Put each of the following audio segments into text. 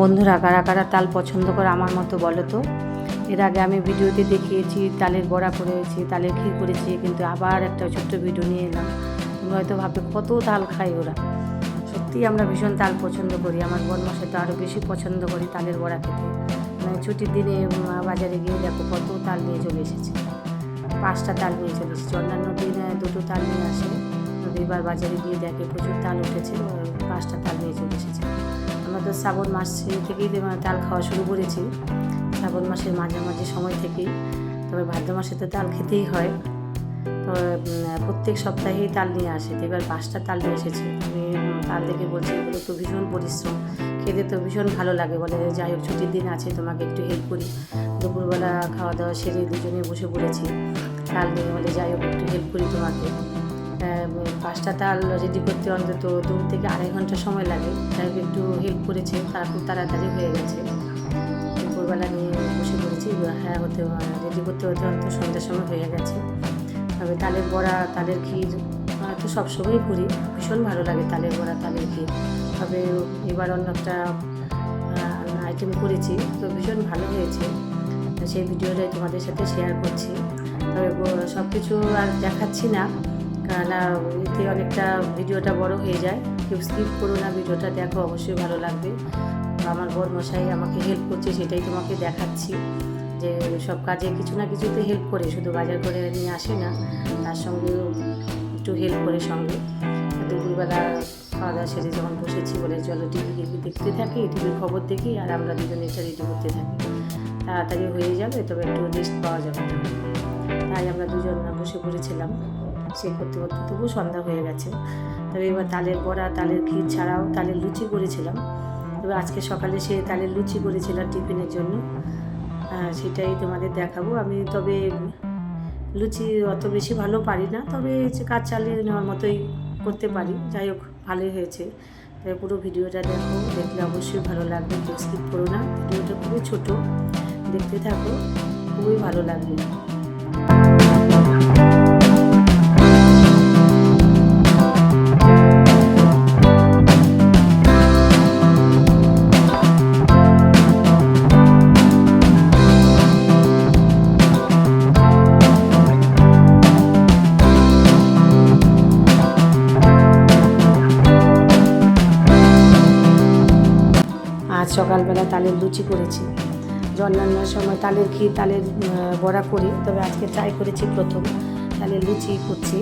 বন্ধুরা, কারা কারা তাল পছন্দ করে আমার মতো বলো তো? এর আগে আমি ভিডিওতে দেখিয়েছি, তালের বড়া করেছি, তালের ক্ষীর করেছি, কিন্তু আবার একটা ছোট্ট ভিডিও নিয়ে এলাম। তোমরা হয়তো ভাববে, কত তাল খাই ওরা? সত্যিই আমরা ভীষণ তাল পছন্দ করি। আমার বনমশাই তো আরও বেশি পছন্দ করি তালের বড়া খেতে। মানে ছুটির দিনে বাজারে গিয়ে দেখো কত তাল নিয়ে চলে এসেছে। পাঁচটা তাল নিয়ে চলে এসেছে। অন্যান্য দিনে দুটো তাল নিয়ে আসে। রবিবার বাজারে গিয়ে দেখে প্রচুর তাল উঠেছে পাঁচটা তাল নিয়ে চলে এসেছে। আমরা তো শ্রাবণ মাস থেকেই মানে তাল খাওয়া শুরু করেছি। শ্রাবণ মাসের মাঝামাঝি সময় থেকেই। তবে ভাদ্র মাসে তো তাল খেতেই হয়। তো প্রত্যেক সপ্তাহেই তাল নিয়ে আসে। তো এবার পাঁচটা তাল নিয়ে এসেছে। আমি তাল দেখে বলছি, এগুলো তো ভীষণ পরিশ্রম। খেতে তো ভীষণ ভালো লাগে। বলে, যাই হোক, ছুটির দিন আছে, তোমাকে একটু হেল্প করি। দুপুরবেলা খাওয়া দাওয়া সেরে দুজনে বসে পড়েছি। তাল নিয়ে বলে, যাই হোক, একটু হেল্প করি তোমাকে। পাঁচটা তাল রেডি করতে অন্তত দু থেকে আড়াই ঘণ্টা সময় লাগে, তাই একটু হেল্প করেছে তারা খুব তাড়াতাড়ি হয়ে গেছে। দুপুরবেলা নিয়ে বসে পড়েছি হ্যাঁ হতে রেডি করতে হতে অন্তত সন্ধ্যার সময় হয়ে গেছে। তবে তালের বড়া, তালের ক্ষীর তো সবসময়ই করি, ভীষণ ভালো লাগে তালের বড়া, তালের ক্ষীর। তবে এবার অন্য একটা আইটেম করেছি, তো ভীষণ ভালো হয়েছে। সেই ভিডিওটাই তোমাদের সাথে শেয়ার করছি। তবে সব কিছু আর দেখাচ্ছি না। এতে অনেকটা ভিডিওটা বড় হয়ে যায়। কেউ স্কিপ করো না, ভিডিওটা দেখো, অবশ্যই ভালো লাগবে। আমার বর মশাই আমাকে হেল্প করছে, সেটাই তোমাকে দেখাচ্ছি। যে সব কাজে কিছু না কিছুতে হেল্প করে, শুধু বাজার করে নিয়ে আসে না, তার সঙ্গেও একটু হেল্প করে সঙ্গে। দুপুরবেলা খাওয়া দাওয়া সেরে যখন বসেছি বলে, চলো টিভি টিভি দেখতে থাকি টিভির খবর দেখি, আর আমরা দুজনে এটা রেডি করতে থাকি। তাড়াতাড়ি হয়ে যাবে, তবে একটু রেস্ট পাওয়া যাবে। তাই আমরা দুজন বসে পড়েছিলাম। সে করতে করতে তবু সন্ধ্যা হয়ে গেছে। তবে এবার তালের বড়া, তালের ক্ষীর ছাড়াও তালের লুচি করেছিলাম। তবে আজকে সকালে সে তালের লুচি করেছিলাম টিফিনের জন্য। সেটাই তোমাদের দেখাবো। আমি তবে লুচি অত বেশি ভালো পারি না, তবে কাজ চালিয়ে নেওয়ার মতোই করতে পারি। যাই হোক, ভালোই হয়েছে। তবে পুরো ভিডিওটা দেখো, দেখলে অবশ্যই ভালো লাগবে। কেউ স্কিপ করো না। ভিডিওটা খুবই ছোটো। দেখতে থাকো, খুবই ভালো লাগবে। সকালবেলা তালের লুচি করেছি। অন্যান্য সময় তালের ক্ষীর তালের বড়া করি, তবে আজকে ট্রাই করেছি প্রথম। তালের লুচি করছি।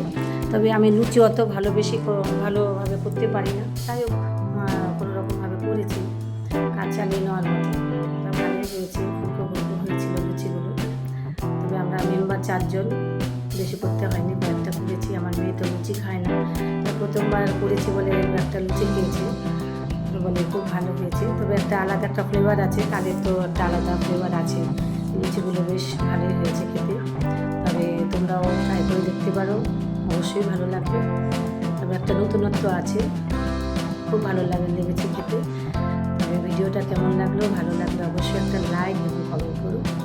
তবে আমি লুচি অত ভালো বেশি ভালোভাবে করতে পারি না। তাই কোনো রকমভাবে করেছি। কাঁচা ফুলকো ফুলকো হয়েছিল লুচিগুলো। তবে আমরা মেম্বার চারজন, বেশি করতে হয়নি, কয়েকটা করেছি। আমার মেয়ে তো লুচি খায় না। প্রথমবার করেছি বলে একটা লুচি খেয়েছি। বলে খুব ভালো হয়েছে। তবে একটা আলাদা একটা ফ্লেভার আছে, কালের তো একটা আলাদা ফ্লেভার আছে। লুচিগুলো বেশ ভালোই হয়েছে খেতে। তবে তোমরাও ট্রাই করে দেখতে পারো, অবশ্যই ভালো লাগবে। তবে একটা নতুনত্ব আছে, খুব ভালো লাগে লেগেছে খেতে। তবে ভিডিওটা কেমন লাগল, ভালো লাগলে অবশ্যই একটা লাইক এবং কমেন্ট করো।